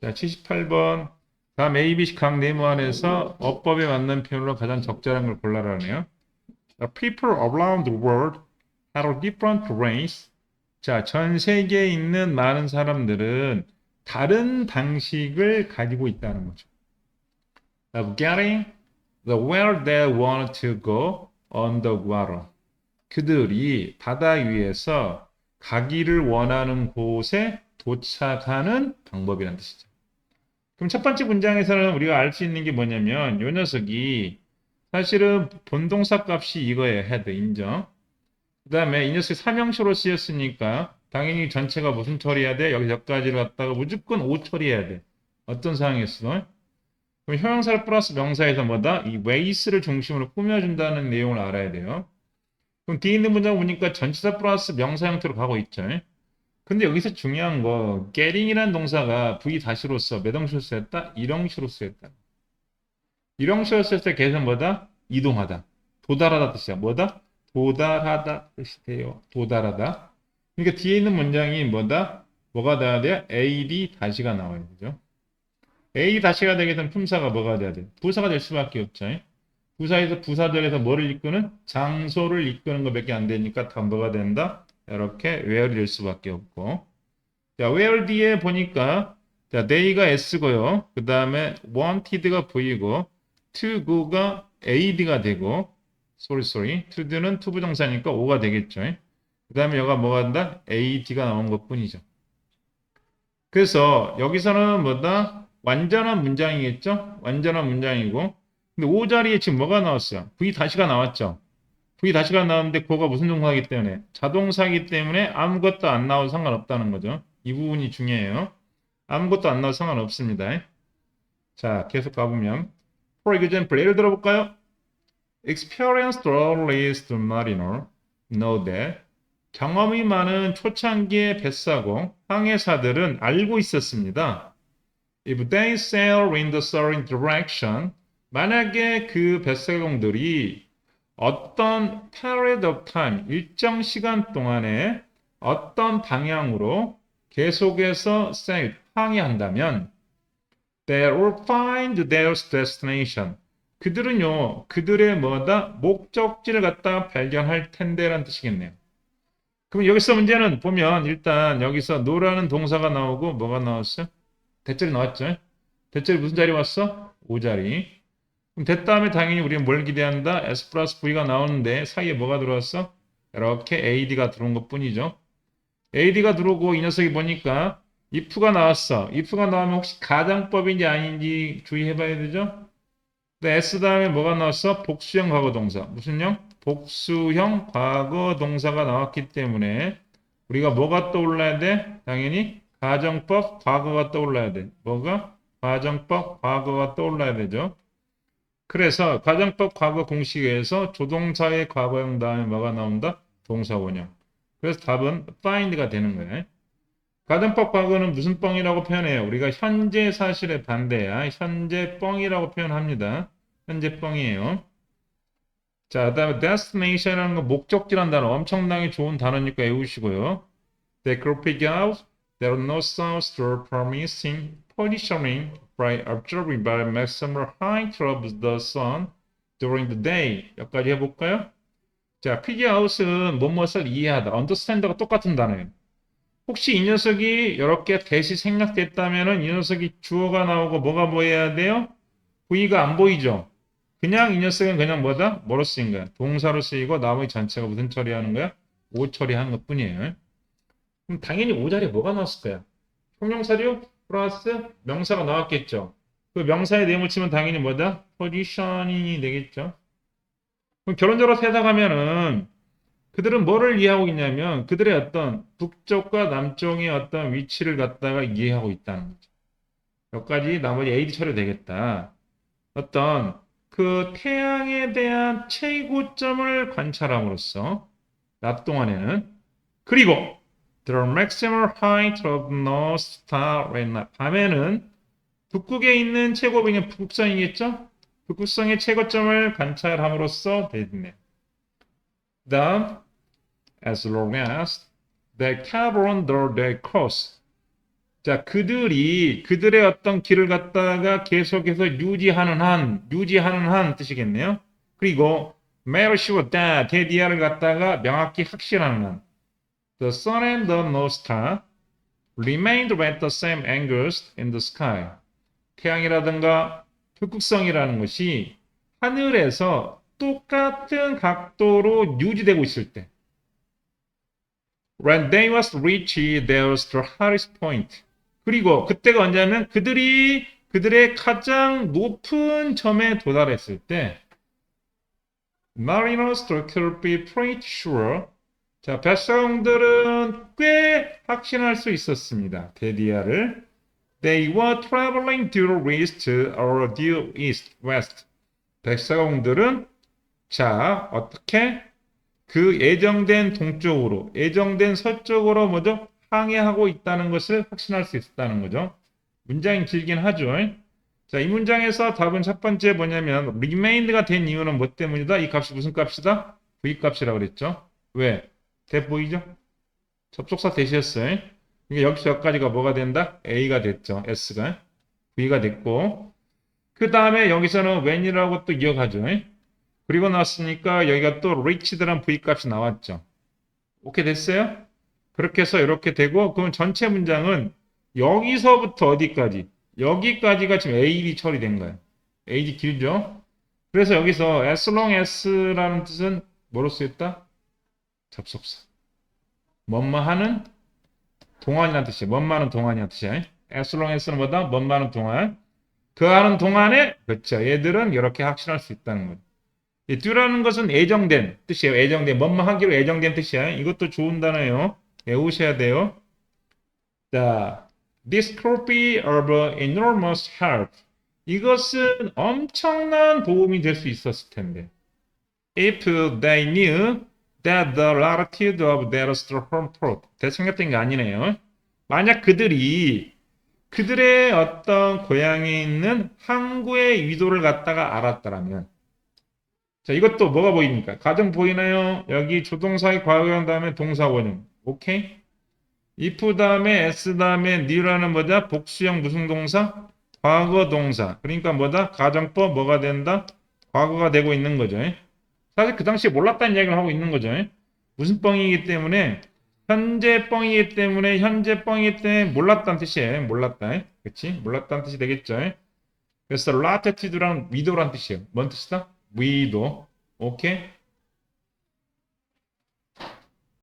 자, 78번. 다음 ABC 각 네모 안에서 어법에 맞는 표현으로 가장 적절한 걸 골라라네요. People around the world have a different race. 자, 전 세계에 있는 많은 사람들은 다른 방식을 가지고 있다는 거죠. Of getting the where they want to go on the water. 그들이 바다 위에서 가기를 원하는 곳에 도착하는 방법이라는 뜻이죠. 그럼 첫 번째 문장에서는 우리가 알 수 있는 게 뭐냐면 요 녀석이 사실은 본동사 값이 이거예요. 헤드 인정. 그 다음에 이 녀석이 삼형식으로 쓰였으니까 당연히 전체가 무슨 처리해야 돼? 여기 여기까지를 갖다가 무조건 O 처리해야 돼. 어떤 상황에서? 그럼 형용사를 플러스 명사에서 뭐다? 이 ways를 중심으로 꾸며준다는 내용을 알아야 돼요. 그럼 뒤에 있는 문장 보니까 전치사 플러스 명사 형태로 가고 있죠. 근데 여기서 중요한 거 getting이라는 동사가 V 다시로서 몇 형식으로 쓰였다? 일형식으로 쓰였다. 일형식으로 쓰였을 때 계속 뭐다? 이동하다. 도달하다 뜻이야. 뭐다? 도달하다 뜻이 돼요. 도달하다. 그러니까 뒤에 있는 문장이 뭐다? 뭐가 돼야 돼? AD 다시가 나와요. 그죠? A 다시가 되게 되면 품사가 뭐가 돼야 돼? 부사가 될 수밖에 없죠. 부사에서 부사절에서 뭐를 이끄는? 장소를 이끄는 것밖에 안 되니까 다 뭐가 된다? 이렇게 where이 될 수밖에 없고. 자, where 뒤에 보니까 자, they가 S고요. 그 다음에 wanted가 V고 to go가 AD가 되고 sorry sorry to do는 to 부정사니까 O가 되겠죠. 그 다음에 여가 뭐가 된다? AD가 나온 것 뿐이죠. 그래서 여기서는 뭐다? 완전한 문장이겠죠? 완전한 문장이고 근데 O 자리에 지금 뭐가 나왔어요? V 다시가 나왔죠? V 다시가 나왔는데 그거가 무슨 동사이기 때문에 자동사이기 때문에 아무것도 안 나와도 상관없다는 거죠. 이 부분이 중요해요. 아무것도 안 나와도 상관없습니다. 자, 계속 가보면 For example, 예를 들어볼까요? Experienced earliest mariner know that 경험이 많은 초창기의 뱃사공 항해사들은 알고 있었습니다. If they sail in the certain direction, 만약에 그 뱃사공들이 어떤 period of time, 일정 시간 동안에 어떤 방향으로 계속해서 sail, 항해한다면 they will find their destination. 그들은요, 그들의 뭐다? 목적지를 갖다가 발견할 텐데라는 뜻이겠네요. 그럼 여기서 문제는 보면 일단 여기서 노라는 동사가 나오고 뭐가 나왔어요? 대절이 나왔죠? 대절이 무슨 자리 왔어? O 자리. 그럼 됐 다음에 당연히 우리가 뭘 기대한다? S 플러스 V가 나오는데 사이에 뭐가 들어왔어? 이렇게 AD가 들어온 것 뿐이죠. AD가 들어오고 이 녀석이 보니까 if가 나왔어. if가 나오면 혹시 가장법인지 아닌지 주의해봐야 되죠? 근데 S 다음에 뭐가 나왔어? 복수형 과거 동사. 무슨 형? 복수형 과거 동사가 나왔기 때문에 우리가 뭐가 떠올라야 돼? 당연히 가정법 과거가 떠올라야 돼. 뭐가? 가정법 과거가 떠올라야 되죠. 그래서 가정법 과거 공식에서 조동사의 과거형 다음에 뭐가 나온다? 동사 원형. 그래서 답은 find가 되는 거예요. 가정법 과거는 무슨 뻥이라고 표현해요? 우리가 현재 사실의 반대야. 현재 뻥이라고 표현합니다. 현재 뻥이에요. 자, 그 다음에 destination이라는 건 목적지란 단어. 엄청나게 좋은 단어니까 외우시고요. They could pick out there are no sounds to promising positioning by observing by maximum height of the sun during the day. 여기까지 해볼까요? 자, figure out은 뭐뭇을 이해하다. understand가 똑같은 단어예요. 혹시 이 녀석이 이렇게 대시 생략됐다면은 이 녀석이 주어가 나오고 뭐가 보여야 돼요? V가 안 보이죠? 그냥 이 녀석은 그냥 뭐다? 뭐로 쓰인 거야? 동사로 쓰이고 나머지 전체가 무슨 처리하는 거야? 오 처리하는 것 뿐이에요. 그럼 당연히 오 자리에 뭐가 나왔을 거야? 형용사료 플러스 명사가 나왔겠죠. 그 명사의 내용을 치면 당연히 뭐다? 포지션이 되겠죠. 그럼 결론적으로 해석하면은 그들은 뭐를 이해하고 있냐면 그들의 어떤 북쪽과 남쪽의 어떤 위치를 갖다가 이해하고 있다는 거죠. 여기까지 나머지 AD 처리 되겠다. 어떤 그 태양에 대한 최고점을 관찰함으로써 낮 동안에는 그리고 the maximum height of North Star night 밤에는 북극에 있는 최고봉이 북극성이겠죠? 북극성의 최고점을 관찰함으로써 되겠네요. 다음 as long as they cover under their course 자, 그들이 그들의 어떤 길을 갖다가 계속해서 유지하는 한, 유지하는 한 뜻이겠네요. 그리고 sure that 데디아를 갖다가 명확히 확실하는 한. The sun and the north star remained at the same angles in the sky. 태양이라든가 북극성이라는 것이 하늘에서 똑같은 각도로 유지되고 있을 때. When they was reach their hardest point. 그리고 그때가 언제냐면 그들이 그들의 가장 높은 점에 도달했을 때 Mariners could be pretty sure 자, 백성들은 꽤 확신할 수 있었습니다. 데디아를. They were traveling due east or due east west. 백성들은 자, 어떻게 그 예정된 동쪽으로, 예정된 서쪽으로 뭐죠? 항해하고 있다는 것을 확신할 수 있었다는 거죠. 문장이 길긴 하죠. 자, 이 문장에서 답은 첫 번째 뭐냐면 remained가 된 이유는 뭐 때문이다? 이 값이 무슨 값이다? v 값이라고 그랬죠. 왜? 대 보이죠? 접속사 대시였어요. 그러니까 여기서 여기까지가 뭐가 된다? A가 됐죠. S가. V가 됐고 그 다음에 여기서는 when이라고 또 이어가죠. 그리고 나왔으니까 여기가 또 reached란 V 값이 나왔죠. 오케이 됐어요? 그렇게 해서 이렇게 되고 그럼 전체 문장은 여기서부터 어디까지? 여기까지가 지금 A1이 처리된 거예요. A1이 길죠? 그래서 여기서 as long as라는 뜻은 뭐로 쓰였다? 접속사. 뭐뭐 하는 뜻이에요. 뭔 많은 동안이라는 뜻이에요. as long as는 뭐다? 뭔 많은 동안. 그 하는 동안에 그렇죠. 얘들은 이렇게 확신할 수 있다는 거죠. 이 do라는 것은 애정된 뜻이에요. 애정된 뭐뭐 하기로 애정된 뜻이야. 이것도 좋은 단어예요. 외우셔야 돼요. 자, this could be of enormous help. 이것은 엄청난 도움이 될 수 있었을 텐데. If they knew that the latitude of their storm port. 대생각된 게 아니네요. 만약 그들이 그들의 어떤 고향에 있는 항구의 위도를 갖다가 알았다라면. 자, 이것도 뭐가 보입니까? 가정 보이나요? 여기 조동사의 과거형 다음에 동사 원형. 오케이? if 다음에 s 다음에 new라는 뭐다? 복수형 무슨 동사? 과거 동사. 그러니까 뭐다? 가정법 뭐가 된다? 과거가 되고 있는 거죠. 사실 그 당시에 몰랐다는 이야기를 하고 있는 거죠. 무슨 뻥이기 때문에 현재 뻥이기 때문에 현재 뻥이기 때문에 몰랐다는 뜻이에요. 몰랐다. 그렇지? 몰랐다는 뜻이 되겠죠. 그래서 latitude랑 widow란 뜻이에요. 뭔 뜻이다? 위도. 오케이?